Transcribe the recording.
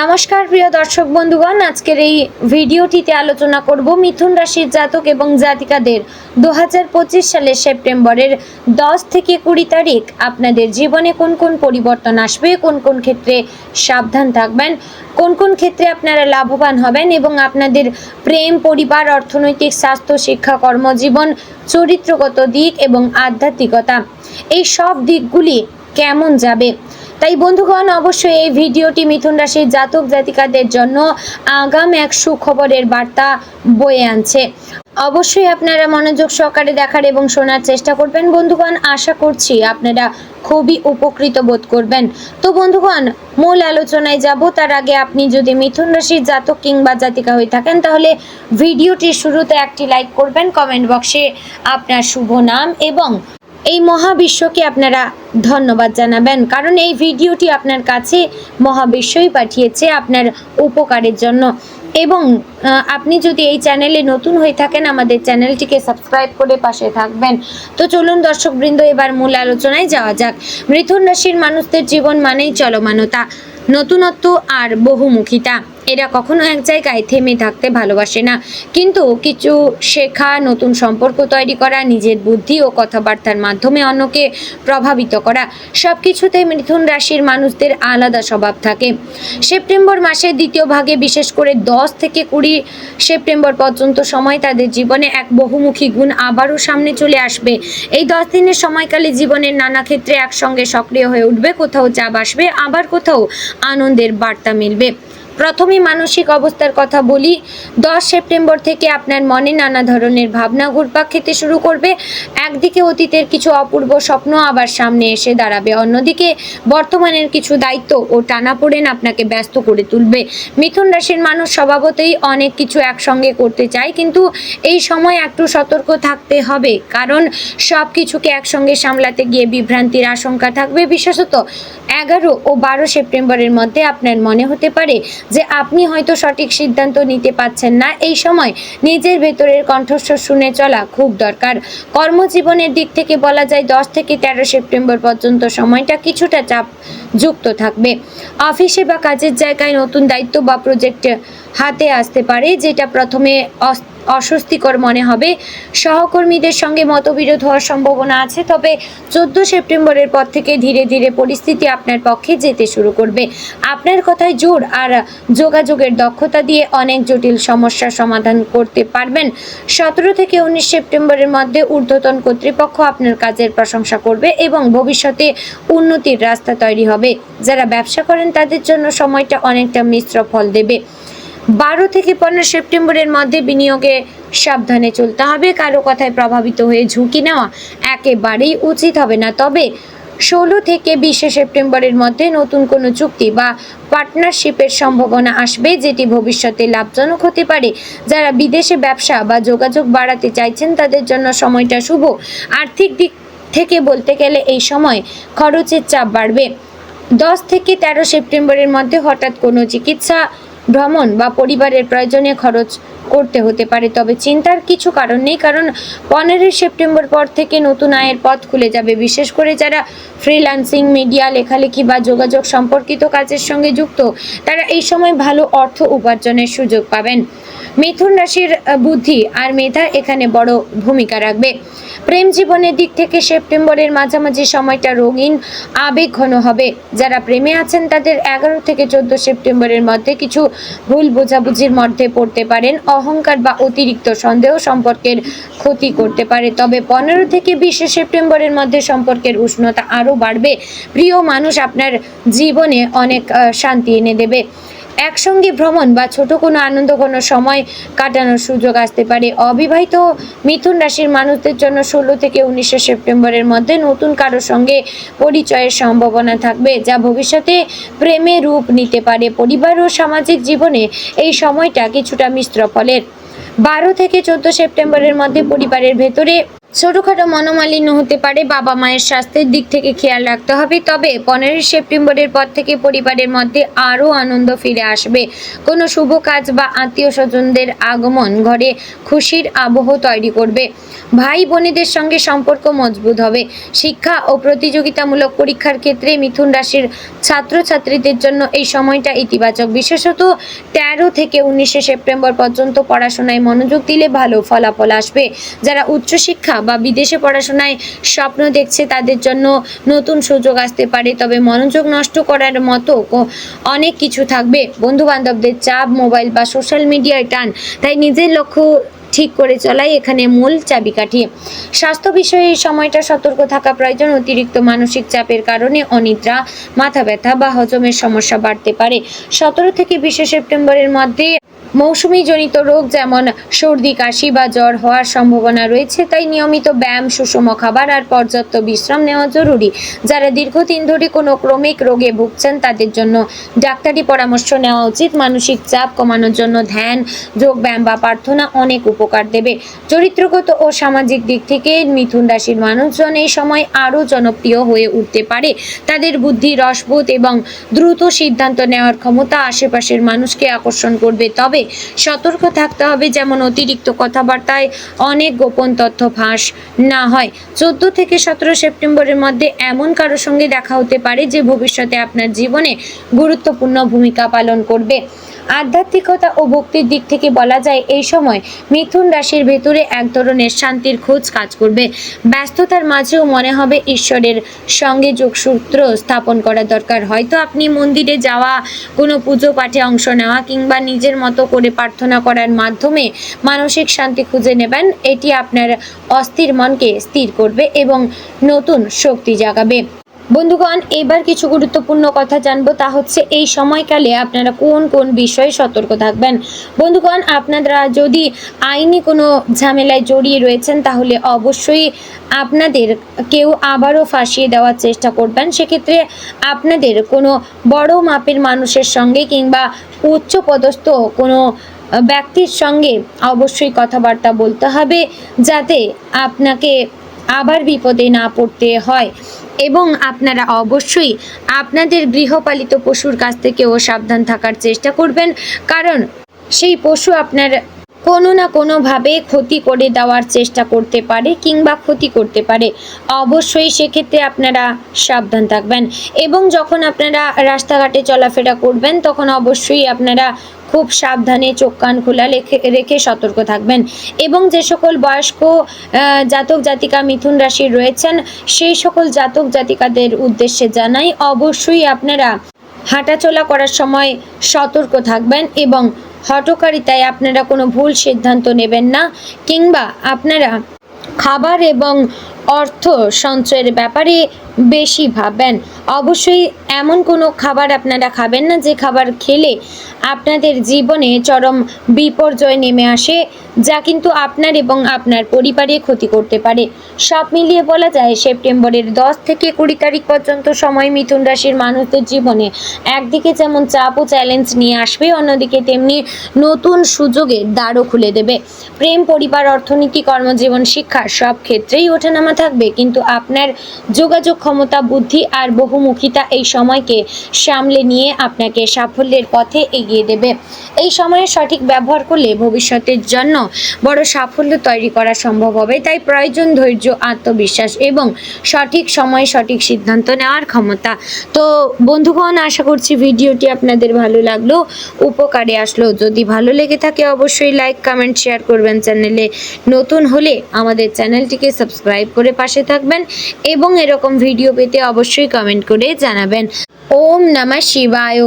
নমস্কার, প্রিয় দর্শক বন্ধুগণ। আজকের এই ভিডিওটিতে আলোচনা করব মিথুন রাশির জাতক এবং জাতিকাদের দু হাজার পঁচিশ সালের সেপ্টেম্বরের দশ থেকে কুড়ি তারিখ। আপনাদের জীবনে কোন কোন পরিবর্তন আসবে, কোন কোন ক্ষেত্রে সাবধান থাকবেন, কোন কোন ক্ষেত্রে আপনারা লাভবান হবেন এবং আপনাদের প্রেম, পরিবার, অর্থনৈতিক স্বাস্থ্য, শিক্ষা, কর্মজীবন, চরিত্রগত দিক এবং আধ্যাত্মিকতা, এই সব দিকগুলি কেমন যাবে? তাই বন্ধুগণ, অবশ্যই এই ভিডিওটি মিথুন রাশির জাতক জাতিকাদের জন্য আগাম এক সুখবরের বার্তা বয়ে আনছে। অবশ্যই আপনারা মনোযোগ সহকারে দেখার এবং শোনার চেষ্টা করবেন। বন্ধুগণ, আশা করছি আপনারা খুবই উপকৃত বোধ করবেন। তো বন্ধুগণ, মূল আলোচনায় যাব। তার আগে আপনি যদি মিথুন রাশির জাতক কিংবা জাতিকা হয়ে থাকেন, তাহলে ভিডিওটির শুরুতে একটি লাইক করবেন। কমেন্ট বক্সে আপনার শুভ নাম এবং এই মহাবিশ্বকে আপনারা ধন্যবাদ জানাবেন। কারণ এই ভিডিওটি আপনার কাছে মহাবিশ্বই পাঠিয়েছে আপনার উপকারের জন্য। এবং আপনি যদি এই চ্যানেলে নতুন হয়ে থাকেন, আমাদের চ্যানেলটিকে সাবস্ক্রাইব করে পাশে থাকবেন। তো চলুন দর্শকবৃন্দ, এবার মূল আলোচনায় যাওয়া যাক। মিথুন রাশির মানুষদের জীবন মানেই চলমানতা, নতুনত্ব আর বহুমুখিতা। এরা কখনো এক জায়গায় থেমে থাকতে ভালোবাসে না। কিন্তু কিছু শেখা, নতুন সম্পর্ক তৈরি করা, নিজের বুদ্ধি ও কথাবার্তার মাধ্যমে অন্যকে প্রভাবিত করা সব কিছুতে মিথুন রাশির মানুষদের আলাদা স্বভাব থাকে। সেপ্টেম্বর মাসের দ্বিতীয় ভাগে বিশেষ করে দশ থেকে কুড়ি সেপ্টেম্বর পর্যন্ত সময় তাদের জীবনে এক বহুমুখী গুণ আবারও সামনে চলে আসবে। এই দশ দিনের সময়কালে জীবনের নানা ক্ষেত্রে একসঙ্গে সক্রিয় হয়ে উঠবে, কোথাও চাপ আসবে, আবার কোথাও আনন্দের বার্তা মিলবে। প্রথমে মানসিক অবস্থার কথা বলি। দশ সেপ্টেম্বর থেকে আপনার মনে নানা ধরনের ভাবনা ঘুরপাক খেতে শুরু করবে। একদিকে অতীতের কিছু অপূর্ব স্বপ্ন আবার সামনে এসে দাঁড়াবে। অন্যদিকে বর্তমানের কিছু দায়িত্ব ও টানাপোড়েন আপনাকে ব্যস্ত করে তুলবে। মিথুন রাশির মানুষ স্বভাবতই অনেক কিছু একসঙ্গে করতে চায়, কিন্তু এই সময় একটু সতর্ক থাকতে হবে। কারণ সব কিছুকে একসঙ্গে সামলাতে গিয়ে বিভ্রান্তির আশঙ্কা থাকবে। বিশেষত এগারো ও বারো সেপ্টেম্বরের মধ্যে আপনার মনে হতে পারে যে আপনি হয়তো সঠিক সিদ্ধান্ত নিতে পারছেন না, এই সময় নিজের ভেতরের কণ্ঠস্বর শুনে চলা খুব দরকার। কর্মজীবনের দিক থেকে বলা যায়, দশ থেকে তেরো সেপ্টেম্বর পর্যন্ত সময়টা কিছুটা চাপ যুক্ত থাকবে। অফিসে বা কাজের জায়গায় নতুন দায়িত্ব বা প্রজেক্ট হাতে আসতে পারে, যেটা প্রথমে অস- অস্বস্তিকর মনে হবে। সহকর্মীদের সঙ্গে মতবিরোধ হওয়ার সম্ভাবনা আছে, তবে চোদ্দ সেপ্টেম্বরের পর থেকে ধীরে ধীরে পরিস্থিতি আপনার পক্ষে যেতে শুরু করবে। আপনার কথায় জোর আর যোগাযোগের দক্ষতা দিয়ে অনেক জটিল সমস্যার সমাধান করতে পারবেন। সতেরো থেকে উনিশ সেপ্টেম্বরের মধ্যে ঊর্ধ্বতন কর্তৃপক্ষ আপনার কাজের প্রশংসা করবে এবং ভবিষ্যতে উন্নতির রাস্তা তৈরি হবে। যারা ব্যবসা করেন, তাদের জন্য সময়টা অনেকটা মিশ্র ফল দেবে। বারো থেকে পনেরো সেপ্টেম্বরের মধ্যে বিনিয়োগে সাবধানে চলতে হবে। কারও কথায় প্রভাবিত হয়ে ঝুঁকি নেওয়া একেবারেই উচিত হবে না। তবে ষোলো থেকে বিশে সেপ্টেম্বরের মধ্যে নতুন কোনো চুক্তি বা পার্টনারশিপের সম্ভাবনা আসবে, যেটি ভবিষ্যতে লাভজনক হতে পারে। যারা বিদেশে ব্যবসা বা যোগাযোগ বাড়াতে চাইছেন, তাদের জন্য সময়টা শুভ। আর্থিক দিক থেকে বলতে গেলে এই সময় খরচের চাপ বাড়বে। দশ থেকে তেরো সেপ্টেম্বরের মধ্যে হঠাৎ কোনো চিকিৎসা, ভ্রমণ বা পরিবারের প্রয়োজনে খরচ করতে হতে পারে। তবে চিন্তার কিছু কারণ নেই, কারণ পনেরোই সেপ্টেম্বর পর থেকে নতুন আয়ের পথ খুলে যাবে। বিশেষ করে যারা ফ্রিল্যান্সিং, মিডিয়া, লেখালেখি বা যোগাযোগ সম্পর্কিত কাজের সঙ্গে যুক্ত, তারা এই সময় ভালো অর্থ উপার্জনের সুযোগ পাবেন। মিথুন রাশির বুদ্ধি আর মেধা এখানে বড় ভূমিকা রাখবে। প্রেম জীবনের দিক থেকে সেপ্টেম্বরের মাঝামাঝি সময়টা রঙিন আবেগ ঘন হবে। যারা প্রেমে আছেন, তাদের এগারো থেকে চোদ্দ সেপ্টেম্বরের মধ্যে কিছু ভুল বোঝাবুঝির মধ্যে পড়তে পারেন। অহংকার বা অতিরিক্ত সন্দেহ সম্পর্কের ক্ষতি করতে পারে। তবে পনেরো থেকে বিশে সেপ্টেম্বরের মধ্যে সম্পর্কের উষ্ণতা আরও বাড়বে। প্রিয় মানুষ আপনার জীবনে অনেক শান্তি এনে দেবে। একসঙ্গে ভ্রমণ বা ছোট কোনো আনন্দ কোনো সময় কাটানোর সুযোগ আসতে পারে। অবিবাহিত মিথুন রাশির মানুষদের জন্য ষোলো থেকে উনিশে সেপ্টেম্বরের মধ্যে নতুন কারোর সঙ্গে পরিচয়ের সম্ভাবনা থাকবে, যা ভবিষ্যতে প্রেমে রূপ নিতে পারে। পরিবার ও সামাজিক জীবনে এই সময়টা কিছুটা মিশ্র ফলের। বারো থেকে চোদ্দ সেপ্টেম্বরের মধ্যে পরিবারের ভেতরে ছোটোখাটো মনোমালিন্য হতে পারে বাবা মায়ের স্বাস্থ্যের দিক থেকে খেয়াল রাখতে হবে। তবে পনেরোই সেপ্টেম্বরের পর থেকে পরিবারের মধ্যে আরও আনন্দ ফিরে আসবে। কোনো শুভ কাজ বা আত্মীয় স্বজনদের আগমন ঘরে খুশির আবহ তৈরি করবে। ভাই বোনেদের সঙ্গে সম্পর্ক মজবুত হবে। শিক্ষা ও প্রতিযোগিতামূলক পরীক্ষার ক্ষেত্রে মিথুন রাশির ছাত্রছাত্রীদের জন্য এই সময়টা ইতিবাচক। বিশেষত তেরো থেকে উনিশে সেপ্টেম্বর পর্যন্ত পড়াশোনায় মনোযোগ দিলে ভালো ফলাফল আসবে। যারা উচ্চশিক্ষা বা বিদেশে পড়াশোনায় স্বপ্ন দেখছে, তাদের জন্য নতুন সুযোগ আসতে পারে। তবে মনোযোগ নষ্ট করার মতো অনেক কিছু থাকবে। বন্ধু বান্ধবদের চাপ, মোবাইল বা সোশ্যাল মিডিয়ায় টান, তাই নিজের লক্ষ্য ঠিক করে চলাই এখানে মূল চাবিকাঠি স্বাস্থ্য বিষয়ে এই সময়টা সতর্ক থাকা প্রয়োজন। অতিরিক্ত মানসিক চাপের কারণে অনিদ্রা, মাথা ব্যথা বা হজমের সমস্যা বাড়তে পারে। সতেরো থেকে বিশে সেপ্টেম্বরের মধ্যে মৌসুমি জনিত রোগ যেমন সর্দি, কাশি বা জ্বর হওয়ার সম্ভাবনা রয়েছে, তাই নিয়মিত ব্যায়াম, সুষম খাবার আর পর্যাপ্ত বিশ্রাম নেওয়া জরুরি। যারা দীর্ঘদিন ধরে কোনো ক্রমিক রোগে ভুগছেন, তাদের জন্য ডাক্তারি পরামর্শ নেওয়া উচিত। মানসিক চাপ কমানোর জন্য ধ্যান, যোগ ব্যায়াম বা প্রার্থনা অনেক উপকার দেবে। চরিত্রগত ও সামাজিক দিক থেকে মিথুন রাশির মানুষজন এই সময় আরও জনপ্রিয় হয়ে উঠতে পারে। তাদের বুদ্ধি, রসবোধ এবং দ্রুত সিদ্ধান্ত নেওয়ার ক্ষমতা আশেপাশের মানুষকে আকর্ষণ করবে। তবে সতর্ক থাকতে হবে যেমন অতিরিক্ত কথাবার্তায় অনেক গোপন তথ্য ফাঁস না হয়। চোদ্দ থেকে সতেরো সেপ্টেম্বরের মধ্যে এমন কারোর সঙ্গে দেখা হতে পারে যে ভবিষ্যতে আপনার জীবনে গুরুত্বপূর্ণ ভূমিকা পালন করবে। আধ্যাত্মিকতা ও ভক্তির দিক থেকে বলা যায়, এই সময় মিথুন রাশির ভেতরে এক ধরনের শান্তির খোঁজ কাজ করবে। ব্যস্ততার মাঝেও মনে হবে ঈশ্বরের সঙ্গে যোগসূত্র স্থাপন করা দরকার। হয়তো আপনি মন্দিরে যাওয়া, কোনো পুজো পাঠে অংশ নেওয়া কিংবা নিজের মতো করে প্রার্থনা করার মাধ্যমে মানসিক শান্তি খুঁজে নেবেন, এটি আপনার অস্থির মনকে স্থির করবে এবং নতুন শক্তি জাগাবে। বন্ধুগণ, এবার কিছু গুরুত্বপূর্ণ কথা জানব। তা হচ্ছে, এই সময়কালে আপনারা কোন কোন বিষয়ে সতর্ক থাকবেন? বন্ধুগণ, আপনারা যদি আইনি কোনো ঝামেলায় জড়িয়ে রয়েছেন, তাহলে অবশ্যই আপনাদের কেউ আবারও ফাঁসিয়ে দেওয়ার চেষ্টা করবেন। সেক্ষেত্রে আপনাদের কোনো বড় মাপের মানুষের সঙ্গে কিংবা উচ্চপদস্থ কোনো ব্যক্তির সঙ্গে অবশ্যই কথাবার্তা বলতে হবে, যাতে আপনাকে আবার বিপদে না পড়তে হয়। এবং আপনারা অবশ্যই আপনাদের গৃহপালিত পশুর কাছ থেকেও সাবধান থাকার চেষ্টা করবেন। কারণ সেই পশু আপনার কোনো না কোনোভাবে ক্ষতি করে দেওয়ার চেষ্টা করতে পারে কিংবা ক্ষতি করতে পারে। অবশ্যই সেক্ষেত্রে আপনারা সাবধান থাকবেন। এবং যখন আপনারা রাস্তাঘাটে চলাফেরা করবেন, তখন অবশ্যই আপনারা খুব সাবধানে চোখ কান খোলা রেখে সতর্ক থাকবেন। এবং যে সকল বয়স্ক জাতক জাতিকা মিথুন রাশির রয়েছেন, সেই সকল জাতক জাতিকাদের উদ্দেশ্যে জানাই, অবশ্যই আপনারা হাঁটাচলা করার সময় সতর্ক থাকবেন এবং হটকারিতায় আপনারা কোনো ভুল সিদ্ধান্ত নেবেন না, কিংবা আপনারা খাবার এবং অর্থ সঞ্চয়ের ব্যাপারে বেশি ভাববেন। অবশ্যই এমন কোনো খাবার আপনারা খাবেন না, যে খাবার খেলে আপনাদের জীবনে চরম বিপর্যয় নেমে আসে, যা কিন্তু আপনার এবং আপনার পরিবারে ক্ষতি করতে পারে। সব মিলিয়ে বলা যায়, সেপ্টেম্বরের দশ থেকে কুড়ি তারিখ পর্যন্ত সময় মিথুন রাশির মানুষদের জীবনে একদিকে যেমন চাপ ও চ্যালেঞ্জ নিয়ে আসবে, অন্যদিকে তেমনি নতুন সুযোগের দ্বারও খুলে দেবে। প্রেম, পরিবার, অর্থনীতি, কর্মজীবন, শিক্ষা সব ক্ষেত্রেই ওঠানামা থাকবে, কিন্তু আপনার যোগাযোগ ক্ষমতা, বুদ্ধি আর বহুমুখিতা এই সময়কে সামলে নিয়ে আপনাকে সাফল্যের পথে এগিয়ে দেবে। এই সময়ের সঠিক ব্যবহার করলে ভবিষ্যতের জন্য বড় সাফল্য তৈরি করা সম্ভব হবে। তাই প্রয়োজন ধৈর্য, আত্মবিশ্বাস এবং সঠিক সময়ে সঠিক সিদ্ধান্ত নেওয়ার ক্ষমতা। তো বন্ধুগণ, আশা করছি ভিডিওটি আপনাদের ভালো লাগল, উপকারে আসলো। যদি ভালো লেগে থাকে অবশ্যই লাইক, কমেন্ট, শেয়ার করবেন চ্যানেলে। নতুন হলে আমাদের চ্যানেলটিকে সাবস্ক্রাইব করে পাশে থাকবেন এবং এরকম ভিডিও পেতে অবশ্যই কমেন্ট করে জানাবেন। ওম নমঃ শিবায়।